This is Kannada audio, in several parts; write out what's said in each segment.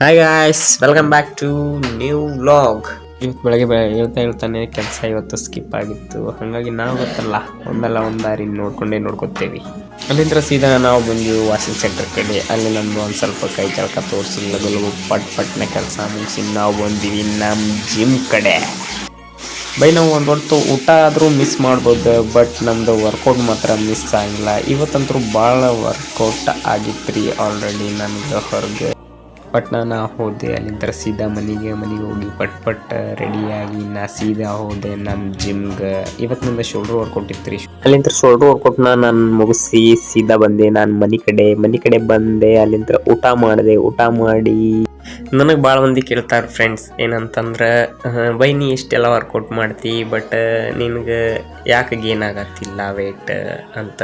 Hi guys welcome back to new vlog ಬೆಳಗ್ಗೆ ಹೇಳ್ತಾ ಹೇಳ್ತಾನೆ ಕೆಲಸ ಇವತ್ತು ಸ್ಕಿಪ್ ಆಗಿತ್ತು. ಹಾಗಾಗಿ ನಾವು ಗೊತ್ತಲ್ಲ, ಒಂದಲ್ಲ ಒಂದು ದಾರಿ ನೋಡ್ಕೊಂಡೇ ನೋಡ್ಕೊತೇವಿ. ಅಲ್ಲಿಂದ ಸೀದಾ ನಾವು ಬಂದು ವಾಷಿಂಗ್ ಸೆಂಟರ್ ಕಡೆ. ಅಲ್ಲಿ ನಮ್ದು ಒಂದು ಸ್ವಲ್ಪ ಕೈ ಚಳಕ ತೋರಿಸಿಲ್ಲ ಪಟ್ ಪಟ್ನೆ ಕೆಲಸ ಮುಗಿಸಿ ನಾವು ಬಂದೀವಿ ನಮ್ಮ ಜಿಮ್ ಕಡೆ. ಬೈ ನಾವು ಒಂದು ಹೊತ್ತು ಊಟ ಆದರೂ ಮಿಸ್ ಮಾಡ್ಬೋದು ಬಟ್ ನಮ್ಮದು ವರ್ಕೌಟ್ ಮಾತ್ರ ಮಿಸ್ ಆಗಿಲ್ಲ. ಇವತ್ತಂತೂ ಭಾಳ ವರ್ಕೌಟ್ ಆಗಿತ್ತು ರೀ ಆಲ್ರೆಡಿ ನನಗೆ ಹೊರಗೆ. ಬಟ್ ನಾ ಹೋದೆ ಅಲ್ಲಿಂದ ಸೀದಾ ಮನೆಗೆ ಮನೆಗೆ ಹೋಗಿ ಪಟ್ ಪಟ್ ರೆಡಿಯಾಗಿ ನಾ ಸೀದಾ ಹೋದೆ ನಮ್ಮ ಜಿಮ್ಗೆ. ಇವತ್ತು ನನ್ನ ಶೋಲ್ಡ್ರ್ ವರ್ಕೌಟ್ ಇತ್ತು ರೀ ಅಲ್ಲಿಂದ ಶೋಲ್ಡ್ರ್ ವರ್ಕೌಟ್ನ ನಾನು ಮುಗಿಸಿ ಸೀದಾ ಬಂದೆ ನಾನು ಮನೆ ಕಡೆ ಮನೆ ಕಡೆ ಬಂದೆ ಅಲ್ಲಿಂದ ಊಟ ಮಾಡಿದೆ ಊಟ ಮಾಡಿ. ನನಗೆ ಭಾಳ ಮಂದಿ ಕೇಳ್ತಾರೆ ಫ್ರೆಂಡ್ಸ್ ಏನಂತಂದ್ರೆ ಬೈ ನೀ ಇಷ್ಟೆಲ್ಲ ವರ್ಕೌಟ್ ಮಾಡ್ತಿ ಬಟ್ ನಿನಗೆ ಯಾಕೆ ಗೇನ್ ಆಗತ್ತಿಲ್ಲ ವೆಯ್ಟ್ ಅಂತ.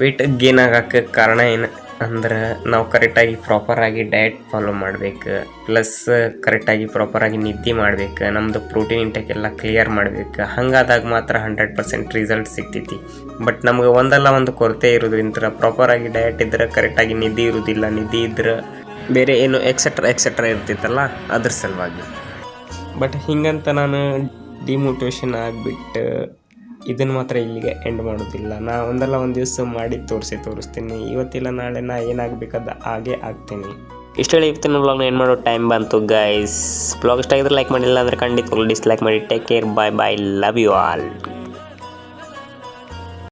ವೆಯ್ಟ್ ಗೇನ್ ಆಗಕ್ಕೆ ಕಾರಣ ಏನು? ಅಂದ್ರೆ ನಾವು ಕರೆಕ್ಟಾಗಿ ಪ್ರಾಪರಾಗಿ ಡಯಟ್ ಫಾಲೋ ಮಾಡ್ಬೇಕು. ಪ್ಲಸ್ ಕರೆಕ್ಟಾಗಿ ಪ್ರಾಪರಾಗಿ ನಿದ್ದೆ ಮಾಡ್ಬೇಕು. ನಮ್ಮದು ಪ್ರೋಟೀನ್ ಇಂಟೇಕ್ ಎಲ್ಲ ಕ್ಲಿಯರ್ ಮಾಡ್ಬೇಕು. ಹಂಗಾದಾಗ ಮಾತ್ರ ಹಂಡ್ರೆಡ್ ಪರ್ಸೆಂಟ್ ರಿಸಲ್ಟ್ ಸಿಗ್ತೈತಿ. ಬಟ್ ನಮ್ಗೆ ಒಂದಲ್ಲ ಒಂದು ಕೊರತೆ ಇರೋದ್ರಿಂದ ಪ್ರಾಪರಾಗಿ ಡಯಟ್ ಇದ್ರೆ ಕರೆಕ್ಟಾಗಿ ನಿದ್ದೆ ಇರೋದಿಲ್ಲ. ನಿದ್ದೆ ಇದ್ರೆ ಬೇರೆ ಏನು ಎಕ್ಸೆಟ್ರಾ ಎಕ್ಸೆಟ್ರಾ ಇರ್ತಿತ್ತಲ್ಲ ಅದ್ರ ಸಲುವಾಗಿ. ಬಟ್ ಹಿಂಗಂತ ನಾನು ಡಿಮೋಟಿವೇಶನ್ ಆಗಿಬಿಟ್ಟು ಇದನ್ನು ಮಾತ್ರ ಇಲ್ಲಿಗೆ ಎಂಡ್ ಮಾಡೋದಿಲ್ಲ. ನಾ ಒಂದಲ್ಲ ಒಂದು ದಿವಸ ಮಾಡಿ ತೋರಿಸಿ, ತೋರಿಸ್ತೀನಿ. ಇವತ್ತಿಲ್ಲ, ನಾಳೆ ನಾ ಏನಾಗಬೇಕಾದ ಹಾಗೆ ಆಗ್ತೀನಿ. ಇಷ್ಟ ಹೇಳಿ, ಇವತ್ತಿನ ಬ್ಲಾಗ್ನ ಏನು ಮಾಡೋ ಟೈಮ್ ಬಂತು ಗೈಸ್ ಬ್ಲಾಗ್ ಇಷ್ಟ ಆಗಿದ್ರೆ ಲೈಕ್ ಮಾಡಿಲ್ಲ ಅಂದರೆ ಖಂಡಿತ ಡಿಸ್ಲೈಕ್ ಮಾಡಿ. Take care bye bye love you all